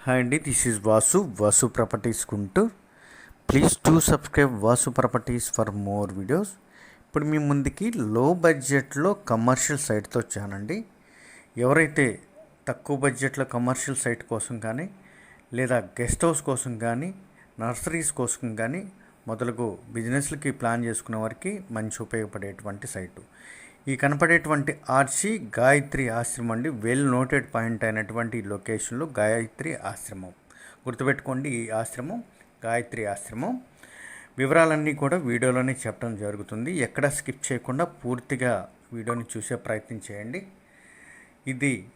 Hi అండి this is Vasu Vasu properties Guntur please to subscribe Vasu properties for more videos ఇప్పుడు మీ ముందుకి లో బడ్జెట్లో కమర్షియల్ సైట్తో వచ్చానండి. ఎవరైతే తక్కువ బడ్జెట్లో కమర్షియల్ సైట్ కోసం కానీ లేదా గెస్ట్ హౌస్ కోసం కానీ నర్సరీస్ కోసం కానీ మొదలగు బిజినెస్లకి ప్లాన్ చేసుకునే వారికి మంచి ఉపయోగపడేటువంటి సైటు ఈ కనపడేటువంటి ఆర్సి గాయత్రి ఆశ్రమం అండి. వెల్ నోటెడ్ పాయింట్ అయినటువంటి లొకేషన్లో గాయత్రి ఆశ్రమం. గుర్తుపెట్టుకోండి ఈ ఆశ్రమం గాయత్రి ఆశ్రమం. వివరాలన్నీ కూడా వీడియోలోనే చెప్పడం జరుగుతుంది. ఎక్కడ స్కిప్ చేయకుండా పూర్తిగా వీడియోని చూసే ప్రయత్నం చేయండి. ఇది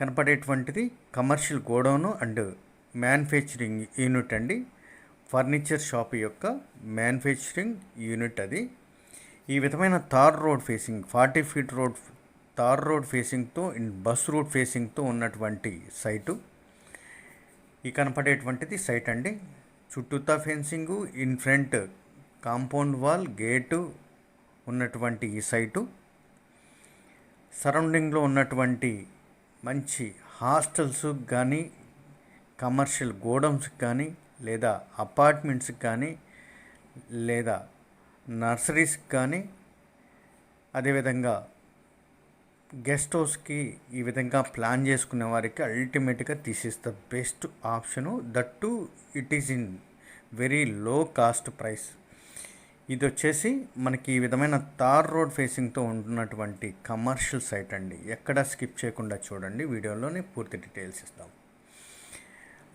కనపడేటువంటిది commercial godown and manufacturing unit అండి. ఫర్నిచర్ షాప్ యొక్క మ్యానుఫ్యాక్చరింగ్ యూనిట్ అది. ఈ విధమైన tar road facing forty feet road tar road ఫేసింగ్తో in bus route ఫేసింగ్తో ఉన్నటువంటి సైటు. ఈ కనపడేటువంటిది సైట్ అండి. చుట్టూతా fencing in front compound wall gate ఉన్నటువంటి ఈ సైటు. సరౌండింగ్లో ఉన్నటువంటి మంచి హాస్టల్స్ కానీ కమర్షియల్ గోడౌన్స్కి కానీ లేదా అపార్ట్మెంట్స్కి కానీ లేదా నర్సరీస్కి కానీ అదేవిధంగా గెస్ట్ హౌస్కి ఈ విధంగా ప్లాన్ చేసుకునే వారికి అల్టిమేట్గా this is the best option. That too it is in very low cost price. ఇది వచ్చేసి మనకి ఈ విధమైన తార్ రోడ్ ఫేసింగ్తో ఉంటున్నటువంటి కమర్షియల్ సైట్ అండి. ఎక్కడ స్కిప్ చేయకుండా చూడండి. వీడియోలోనే పూర్తి డీటెయిల్స్ ఇస్తాం.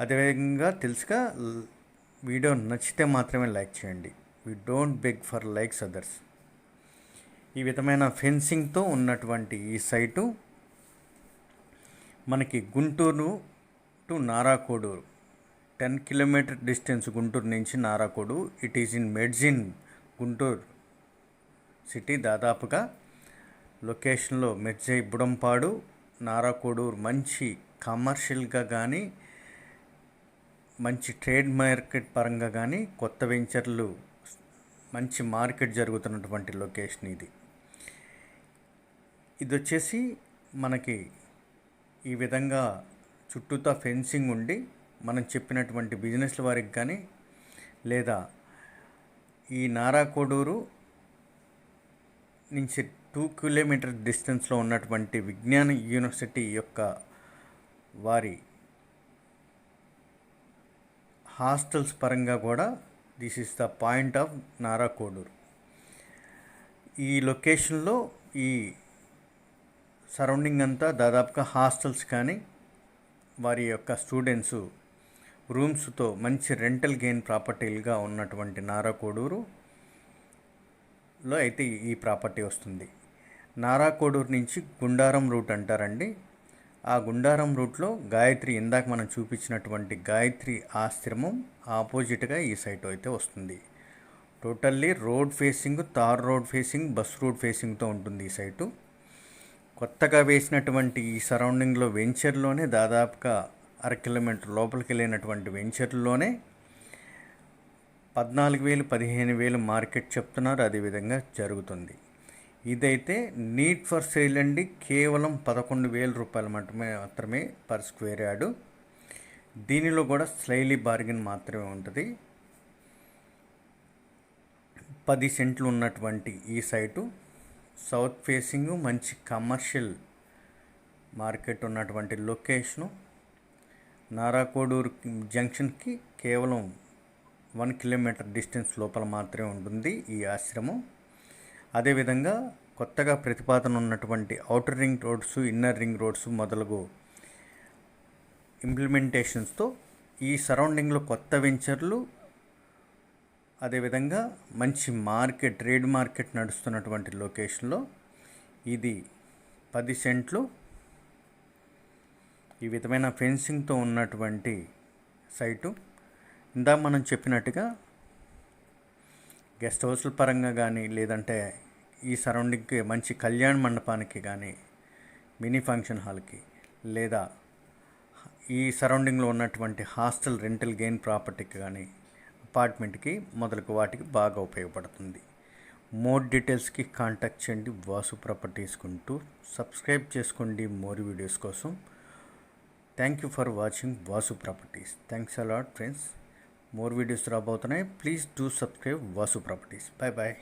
అదేవిధంగా తెలుసుగా వీడియో నచ్చితే మాత్రమే లైక్ చేయండి. We don't beg for likes others ఈ విధమైన ఫెన్సింగ్తో ఉన్నటువంటి ఈ సైటు మనకి Guntur to Narakoduru. Ten kilometre distance Guntur నుంచి నారాకోడు ఇట్ ఈజ్ ఇన్ మెడ్జిన్ గుంటూరు సిటీ దాదాపుగా. లొకేషన్లో మెడ్జై బుడంపాడు నారాకోడూరు మంచి కమర్షియల్గా కానీ మంచి ట్రేడ్ మార్కెట్ పరంగా కానీ కొత్త వెంచర్లు మంచి మార్కెట్ జరుగుతున్నటువంటి లొకేషన్ ఇది. ఇది వచ్చేసి మనకి ఈ విధంగా చుట్టూతా ఫెన్సింగ్ ఉండి మనం చెప్పినటువంటి బిజినెస్ల వారికి కానీ లేదా ఈ నారాకోడూరు నుంచి టూ కిలోమీటర్ డిస్టెన్స్లో ఉన్నటువంటి విజ్ఞాన యూనివర్సిటీ యొక్క వారి హాస్టల్స్ పరంగా కూడా this is the point of Narakoduru ఈ లొకేషన్లో ఈ సరౌండింగ్ అంతా దాదాపుగా హాస్టల్స్ కానీ వారి యొక్క స్టూడెంట్స్ రూమ్స్తో మంచి రెంటల్ గెయిన్ ప్రాపర్టీలుగా ఉన్నటువంటి నారా కోడూరులో అయితే ఈ ప్రాపర్టీ వస్తుంది. నారాకోడూరు నుంచి గుండారం రూట్ అంటారండి. ఆ గుండారం రూట్లో గాయత్రి ఇందాక మనం చూపించినటువంటి గాయత్రి ఆశ్రమం ఆపోజిట్గా ఈ సైట్ అయితే వస్తుంది. Totally road facing tar road facing bus road ఫేసింగ్తో ఉంటుంది ఈ సైటు. కొత్తగా వేసినటువంటి ఈ సరౌండింగ్లో వెంచర్లోనే దాదాపుగా అర కిలోమీటర్ లోపలికి వెళ్ళినటువంటి వెంచర్లోనే పద్నాలుగు వేలు పదిహేను వేలు మార్కెట్ చెప్తున్నారు. అదేవిధంగా జరుగుతుంది. ఇదైతే నీట్ ఫర్ సేల్ అండి. కేవలం పదకొండు వేల రూపాయలు మాత్రమే మాత్రమే పర్ స్క్వేర్ యార్డు. దీనిలో కూడా స్లైలీ బార్గెన్ మాత్రమే ఉంటుంది. పది సెంట్లు ఉన్నటువంటి ఈ సైటు. సౌత్ ఫేసింగ్ మంచి కమర్షియల్ మార్కెట్ ఉన్నటువంటి లొకేషను. నారాకోడూరు జంక్షన్కి కేవలం వన్ కిలోమీటర్ డిస్టెన్స్ లోపల మాత్రమే ఉంటుంది ఈ ఆశ్రమం. అదేవిధంగా కొత్తగా ప్రతిపాదన ఉన్నటువంటి outer ring roads inner ring roads మొదలగు ఇంప్లిమెంటేషన్స్తో ఈ సరౌండింగ్లో కొత్త వెంచర్లు అదేవిధంగా మంచి మార్కెట్ ట్రేడ్ మార్కెట్ నడుస్తున్నటువంటి లొకేషన్లో ఇది పది సెంట్లు ఈ విధమైన ఫెన్సింగ్తో ఉన్నటువంటి సైటు ఇందా మనం చెప్పినట్టుగా గెస్ట్ హౌస్ల పరంగా కానీ లేదంటే ఈ సరౌండింగ్కి మంచి కళ్యాణ మండపానికి కానీ మినీ ఫంక్షన్ హాల్కి లేదా ఈ సరౌండింగ్లో ఉన్నటువంటి హాస్టల్ రెంటల్ గెయిన్ ప్రాపర్టీకి కానీ అపార్ట్మెంట్కి మొదలగు వాటికి బాగా ఉపయోగపడుతుంది. మోర్ డీటెయిల్స్కి కాంటాక్ట్ చేయండి. వాసు ప్రాపర్టీస్ కుంటూ సబ్స్క్రైబ్ చేసుకోండి మోర్ వీడియోస్ కోసం. Thank you for watching Vasu properties. Thanks a lot friends. More videos రాబోతున్నాయి. Please do subscribe Vasu properties. Bye bye